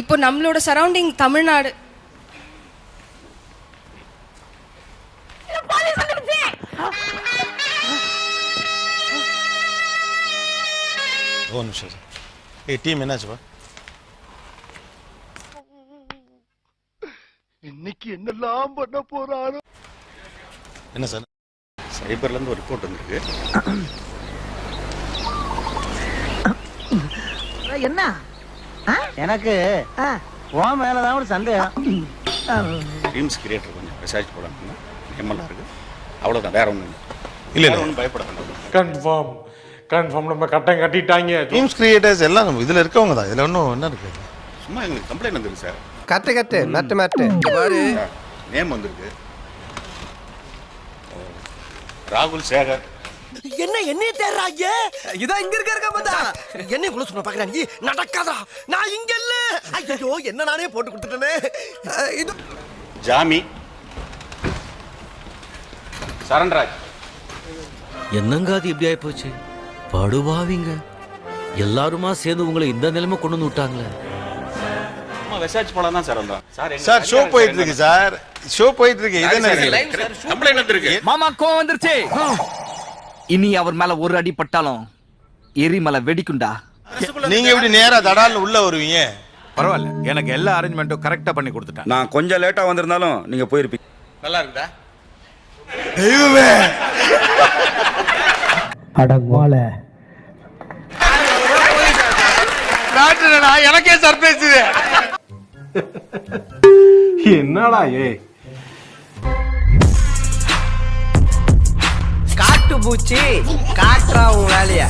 இப்போ நம்மளோட சரௌண்டிங் தமிழ்நாடு. ஒரு நிமிஷம் சார். ஏய் டீம் என்னாச்சுப்பா இன்னைக்கு என்னெல்லாம் பண்ண போறாரோ? என்ன சார்? சைபர்ல இருந்து ஒரு ரிப்போர்ட் வந்திருக்கு. என்ன? எனக்கு உன் மேலதான் ஒரு சந்தேகம். டீம்ஸ் கிரியேட்டர் கொஞ்சம் விசாரிச்சு போடாங்க எம்எல்ஏ இருக்கு. அவ்வளவுதான். வேற ஒண்ணும் இல்ல, இல்ல. ஒன்றும் பயப்பட வேண்டாம். கன்ஃபார்ம் கன்ஃபார்ம் நம்ம கட்டம் கட்டிட்டாங்க. டீம்ஸ் கிரியேட்டர்ஸ் எல்லாம் நம்ம இதில் இருக்கவங்க தான். இதில் ஒன்றும் என்ன இருக்கு? சும்மா எங்களுக்கு கம்ப்ளைண்ட் வந்திருக்கு சார் கட்டு கட்டு. நட்டு நட்டு பாரு. நேம் வந்திருக்கு. ராகுல் சேகர். என்ன என்னைய தேடுறாங்க இதான் இங்க இருக்க இருக்க பார்த்தா. என்ன குள்ள சொன்ன பாக்குறாங்க நடக்காதா நான் இங்க இல்ல. ஐயோ என்ன நானே போட்டு கொடுத்துட்டேனே. இது ஜாமி. சரண்ராஜ். என்னங்க அது இப்படி ஆயிப்போச்சு? படுபாவிங்க. எல்லாருமா சேர்ந்து உங்களை இந்த நிலைமை கொண்டு வந்து விட்டாங்களே. விசாரிச்சு போலாம் தான் சார் வந்தோம் சார் எங்க சார் ஷோ போயிட்டு சார் இருக்கு சார். ஷோ போயிட்டு இருக்கு. இது என்ன இருக்கு? கம்ப்ளைண்ட் வந்திருக்கு. மாமா கோவம் வந்துருச்சு. இனி அவர் மேல ஒரு அடி பட்டாலும் எரிமலை வெடிக்குண்டா நீங்க எப்படி நேரா தடால்னு உள்ள வருவீங்க. பரவாயில்ல. எனக்கு எல்லா அரேஞ்ச்மெண்ட்டும் கரெக்டா பண்ணி கொடுத்துட்டேன். நான் கொஞ்சம் லேட்டா வந்திருந்தாலும் நீங்க போயிருப்பீங்க நல்லா இருக்குதா? தெய்வமே! எனக்கே சர்ப்ரைஸ் இது. என்னடா ஏ பூச்சி காட்டுறா உன் வேலைய?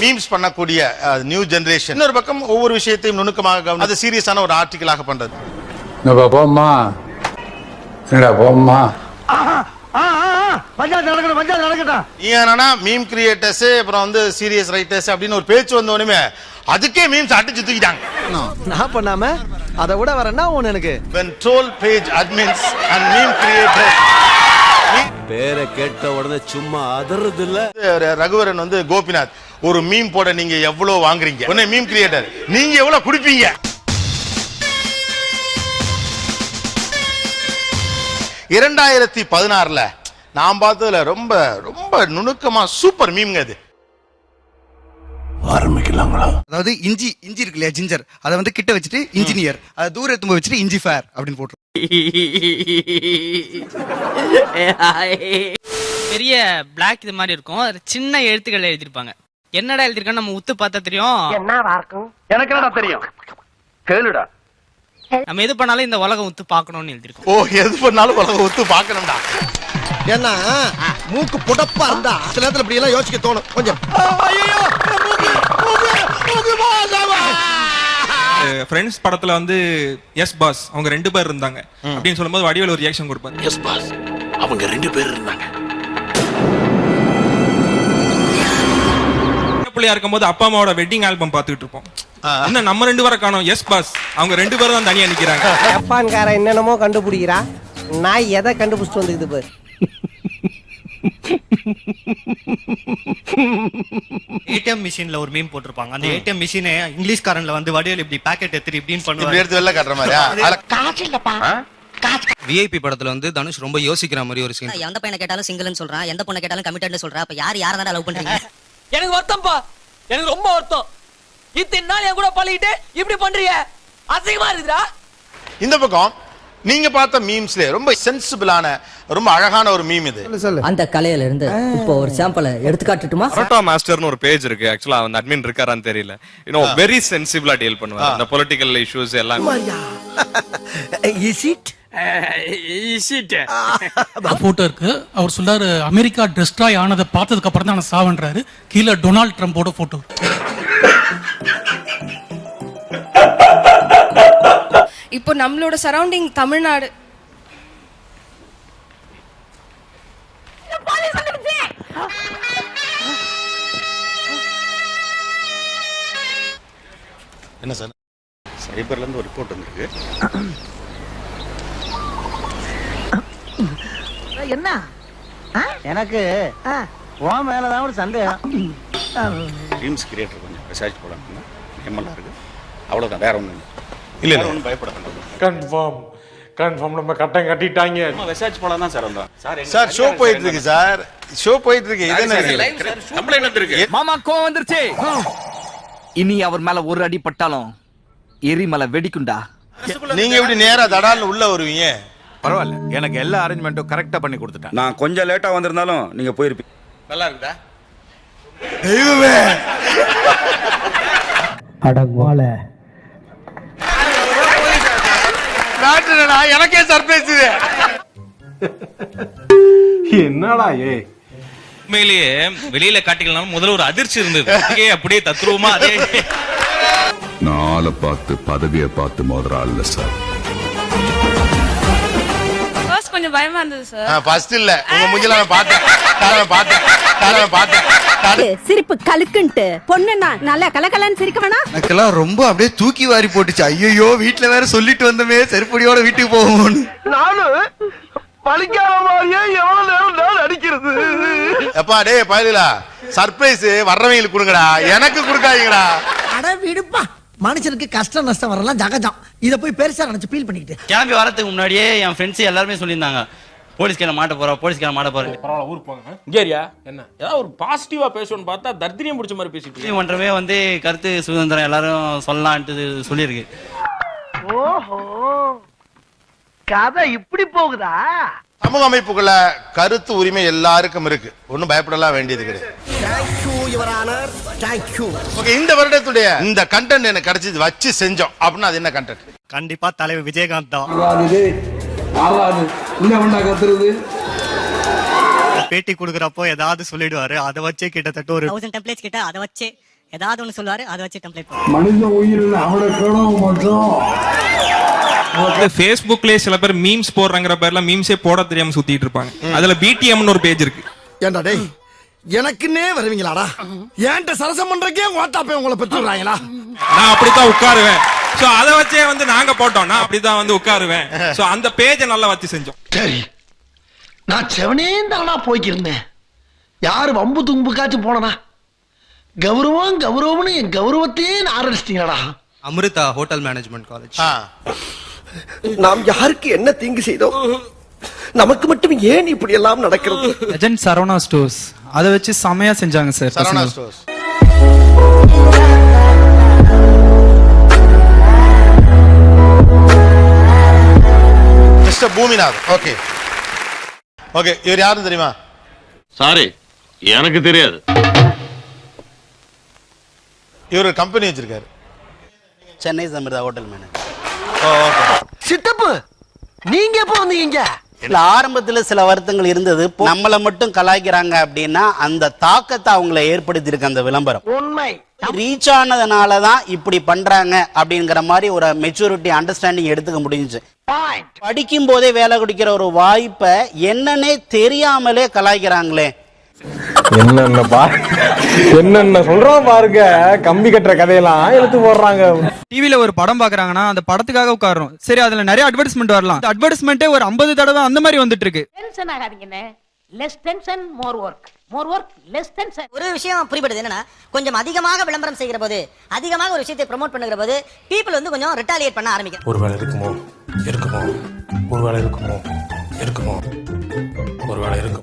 மீம்ஸ் பண்ணக்கூடிய நியூ ஜெனரேஷன் இன்னொரு பக்கம் ஒவ்வொரு விஷயத்தையும் நுணுக்கமாக கவனம் அது சீரியஸான ஒரு ஆர்டிக்கலாக பண்றது. போம்மா? என்னடா போம்மா? மீம் கிரியேட்டர்ஸ் அப்புறம் வந்து சீரியஸ் ரைட்டர்ஸ் அப்படின்னு ஒரு பேச்சு வந்த உடனே அதுக்கே மீம்ஸ் அடிச்சு தூக்கிட்டாங்க. நான் பண்ணாம அதை விட வரேன்னா ஒண்ணு எனக்கு? When troll page admins and meme creators பேரை கேட்ட உடனே சும்மா அதறது இல்ல ரகுவரன் வந்து கோபிநாத். ஒரு மீம் போட நீங்க எவ்வளவு வாங்குறீங்க? உடனே மீம் கிரியேட்டர் நீங்க எவ்வளவு குடிப்பீங்க? இரண்டாயிரத்தி பதினாறுல நான் பார்த்ததுல ரொம்ப ரொம்ப நுணுக்கமா சூப்பர் மீம்ங்க அது. அதாவது இஞ்சி இஞ்சி இருக்கு இல்லையா ஜிஞ்சர் அதை வந்து கிட்ட வச்சுட்டு இன்ஜினியர் அதை தூர எடுத்து வச்சுட்டு இஞ்சி ஃபேர் அப்படின்னு போட்டு பெரிய பிளாக் இது மாதிரி இருக்கும் அதுல சின்ன எழுத்துக்கள் எழுதிருப்பாங்க என்னடா எழுதிருக்கான்னு நம்ம உத்து பார்த்தா தெரியும் எனக்கு என்னடா தெரியும் கேளுடா நம்ம எது பண்ணாலும் இந்த உலகம் உத்து பார்க்கணும்னு எழுதிருக்கோம் ஓ எது பண்ணாலும் உலகம் ஒத்து பார்க்கணும்டா ஏன்னா மூக்கு புடப்பா இருந்தா சில நேரத்துல இப்படி எல்லாம் யோசிக்க தோணும் கொஞ்சம் ஃப்ரெண்ட்ஸ் படத்துல வந்து எஸ் பாஸ் அவங்க ரெண்டு பேர் இருந்தாங்க. அப்படின்னு சொல்லும்போது வடிவேல் ஒரு ரியாக்ஷன் கொடுப்பாரு. எஸ் பாஸ் அவங்க ரெண்டு பேர் இருந்தாங்க. பிள்ளையா இருக்கும்போது அப்பா அம்மாவோட வெட்டிங் ஆல்பம் பார்த்துட்டு இருப்போம். என்ன நம்ம ரெண்டு பேரை காணோம். எஸ் பாஸ் அவங்க ரெண்டு பேரும் தான் தனியா நிக்கிறாங்க. ஜப்பான்கார என்னென்னமோ கண்டுபிடிக்கிறா. நான் எதை கண்டுபிடிச்சிட்டு வந்துக்குது பாரு. ஏடிஎம் மிஷின்ல ஒரு மீன் போட்டிருப்பாங்க. அந்த ஏடிஎம் மிஷினே இங்கிலீஷ்காரன்ல வந்து வடிவேல் இப்படி பாக்கெட் எடுத்து இப்படின்னு இப்படி பண்ணுவாங்க எடுத்து வெளில காட்டுற மாதிரியா அதுல விஐபி படத்துல வந்து தனுஷ் ரொம்ப யோசிக்கிற மாதிரி ஒரு சீன் எந்த பையனை கேட்டாலும் சிங்கிள்னு சொல்றான். எந்த பொண்ணை கேட்டாலும் கமிட்டட்னு சொல்றான். அப்ப யார் யாரை தான் லவ் பண்றீங்க? எனக்கு வருத்தம்ப்பா. எனக்கு ரொம்ப வருத்தம். இத்தனை நாள் என் கூட பழகிட்டு இப்படி பண்றீங்க. அசிங்கமா இருக்குதா இந்த பக்கம் நீங்க பார்த்த மீம்ஸ்ல ரொம்ப சென்சிபிளான ரொம்ப அழகான ஒரு மீம் இது. அந்த கலையில இருந்து இப்போ ஒரு சாம்பிளை எடுத்து காட்டுட்டுமா? பரோட்டா மாஸ்டர்னு ஒரு பேஜ் இருக்கு. ஆக்சுவலா அந்த அட்மின் இருக்காரான்னு தெரியல. இன்னும் வெரி சென்சிபிளா டீல் பண்ணுவாங்க இந்த பொலிட்டிக்கல் இஷ்யூஸ் எல்லாம். இஸ் இட் போட்டோ இருக்கு. அவர் சொல்றாரு அமெரிக்கா டெஸ்ட்ராய் ஆனதை பார்த்ததுக்கு அப்புறம் தான் நான் சாவன்றாரு. கீழே டொனால்ட் ட்ரம்போட போட்டோ இப்போ நம்மளோட சரௌண்டிங் தமிழ்நாடு என்ன சார்? சைபர்ல இருந்து ஒரு ரிப்போர்ட் வந்திருக்கு. என்ன? எனக்கு உன் மேலதான் ஒரு சந்தேகம். டீம்ஸ் கிரியேட்டர் கொஞ்சம் விசாரிச்சு போடாங்க எம்எல்ஏ இருக்கு அவ்வளோதான் வேற ஒன்றும் இல்ல, இல்ல. ஒன்றும் பயப்படாது கன்ஃபார்ம் கன்ஃபார்ம் நம்ம கட்டம் கட்டிட்டாங்க. விசாரிச்சு போலாம் தான் சார் வந்தோம். சார் சார் ஷோ போயிட்டு இருக்கு சார். ஷோ போயிட்டு இருக்கு. இது என்ன? கம்ப்ளைண்ட் வந்திருக்கு. மாமா கோவம் வந்துருச்சு. இனி அவர் மேல ஒரு அடி பட்டாலும் எரிமலை வெடிக்குண்டா நீங்க எப்படி நேரா தடால்னு உள்ள வருவீங்க. பரவாயில்ல. எனக்கு எல்லா அரேஞ்ச்மெண்ட்டும் கரெக்டா பண்ணி கொடுத்துட்டான். நான் கொஞ்சம் லேட்டா வந்திருந்தாலும் நீங்க போயிருப்பீங்க. நல்லா இருக்குதா? தெய்வமே. நாட்டுடா எனக்கே சர்ப்ரைஸ். இது என்னடா ஏ? உண்மையிலேயே வெளியில காட்டிக்கலாம் முதல்ல ஒரு அதிர்ச்சி இருந்தது. அப்படியே தத்ரூபமா அதே நாளை பார்த்து பதவியை பார்த்து மோதுறா இல்ல சார். கொஞ்சம் பயமா இருந்தது சார் ஃபர்ஸ்ட் இல்ல. உங்க மூஞ்சில நான் பார்த்தேன் நான் பார்த்தேன். நான் பார்த்தேன். சிரிப்பு கலுக்குன்ட்டு பொண்ணுன்னா நல்லா கலகலன்னு சிரிக்க வேணாம். எனக்கெல்லாம் ரொம்ப அப்படியே தூக்கி வாரி போட்டுச்சு. ஐயோ வீட்டுல வேற சொல்லிட்டு வந்தமே செருப்படியோட வீட்டுக்கு போவோம்னு. நானும் பழிக்காத மாதிரியே எவ்வளவு நேரம் நான் அடிக்கிறது எப்பா டேய் பயலுலா சர்ப்ரைஸ் வர்றவங்களுக்கு கொடுங்கடா. எனக்கு கொடுக்காதீங்கடா. அட விடுப்பா. மனுஷனுக்கு கஷ்டம் நஷ்டம் வரலாம் ஜகஜம். இத போய் பெருசா நினைச்சு ஃபீல் பண்ணிக்கிட்டு. கிளம்பி வரதுக்கு முன்னாடியே என் ஃப்ரெண்ட்ஸ் எல்லாருமே சொல்லியிருந்தாங்க. போலீஸ்கார மாட்ட போறோம் போலீஸ்கார மாட்ட போறோம் பரவாயில்ல ஊருக்கு போங்க கேரியா என்ன? ஏதாவது ஒரு பாசிட்டிவா பேசணும்னு பார்த்தா தர்தினியம் பிடிச்ச மாதிரி பேசிட்டு மன்றமே வந்து கருத்து சுதந்திரம் எல்லாரும் சொல்லலான்ட்டு சொல்லியிருக்கு. ஓஹோ கதை இப்படி போகுதா? சமூக அமைப்புக்குள்ள கருத்து உரிமை எல்லாருக்கும் இருக்கு. ஒண்ணும் பயப்படலாம் வேண்டியது கிடையாது. இந்த வருடத்துடைய இந்த கண்டென்ட் எனக்கு கிடைச்சது வச்சு செஞ்சோம். அப்படின்னா அது என்ன கண்டென்ட் கண்டிப்பா தலைவர் விஜயகாந்த் தான். பேட்டி கொடுக்கறப்போ ஏதாவது சொல்லிடுவாரு. அதை வச்சே கிட்டத்தட்ட ஒரு தௌசண்ட் டெம்ப்ளேட்ஸ் கிட்ட அதை வச்சு ஏதாவது ஒன்று சொல்லுவாரு அதை வச்சு டெம்ப்ளேட் மனித உயிரில் அவனுக்கு மட்டும். ஃபேஸ்புக்லயே சில பேர் மீம்ஸ் போடுறாங்கிற பேர்ல மீம்ஸே போட தெரியாம சுத்திட்டு இருப்பாங்க. அதுல பிடிஎம்னு ஒரு பேஜ் இருக்கு. ஏண்டா டேய் எனக்குன்னே வருவீங்களாடா? ஏன்ட்ட சரசம் பண்றக்கே ஓட்டாப்பே உங்களை பெற்றுறாங்களா நான் அப்படித்தான் உட்காருவேன். சோ அத வச்சே வந்து நாங்க போட்டோம் நான் அப்படிதான் வந்து உட்காருவேன். சோ அந்த பேஜை நல்லா வச்சு செஞ்சோம். சரி நான் செவனே தானா போய்க்கிருந்தேன். யாரு வம்பு தும்புக்காச்சும் போனனா? கௌரவம் கௌரவம்னு என் கௌரவத்தையே ஆரம்பிச்சிட்டீங்களா அமிர்தா ஹோட்டல் மேனேஜ்மெண்ட் காலேஜ். நாம் யாருக்கு என்ன தீங்கு செய்தோம் நமக்கு மட்டும் ஏன் இப்படி எல்லாம் நடக்கிறது? ஏஜென்ட் சரவணா ஸ்டோர்ஸ் அதை வச்சு செமையா செஞ்சாங்க sir Saravana stores mister Bhoominath okay okay இவர் யாருன்னு தெரியுமா? சாரி எனக்கு தெரியாது. இவர் கம்பெனி வச்சிருக்காரு. Chennai Amritha hotel manage oh okay சித்தப்பு நீங்க எப்போ வந்தீங்க? இல்ல ஆரம்பத்துல சில வருத்தங்கள் இருந்தது. நம்மள மட்டும் கலாய்க்கிறாங்க அப்படின்னா அந்த தாக்கத்தை அவங்கள ஏற்படுத்தி இருக்கு அந்த விளம்பரம். உண்மை. ரீச் ஆனதுனால தான் இப்படி பண்றாங்க அப்படிங்கிற மாதிரி ஒரு மெச்சூரிட்டி அண்டர்ஸ்டாண்டிங் எடுத்துக்க பாயிண்ட் படிக்கும் போதே வேலை குடிக்கிற ஒரு வாய்ப்பை என்னன்னே தெரியாமலே கலாய்க்கிறாங்களே. என்னென்ன பா என்னென்ன சொல்றோம் பாருங்க. கம்பி கட்டுற கதையெல்லாம் எடுத்து போடுறாங்க. டிவில ஒரு படம் பாக்குறாங்கன்னா அந்த படத்துக்காக உட்காரோம் சரி அதுல நிறைய அட்வர்டைஸ்மெண்ட் வரலாம். அட்வர்டைஸ்மெண்ட்டே ஒரு ஐம்பது தடவை அந்த மாதிரி வந்துட்டு இருக்கு tension ஆகாதீங்கண்ணே less tension more work more work less tension ஒரு விஷயம் புரிபடுது என்னன்னா கொஞ்சம் அதிகமாக விளம்பரம் செய்கிற போது அதிகமாக ஒரு விஷயத்தை ப்ரோமோட் பண்ணுகிற போது பீப்புள் வந்து கொஞ்சம் ரிட்டாலியேட் பண்ண ஆரம்பிக்கும். ஒருவேளை இருக்குமோ? இருக்குமோ? ஒருவேளை இருக்குமோ? இருக்குமோ? ஒருவேளை இருக்கும்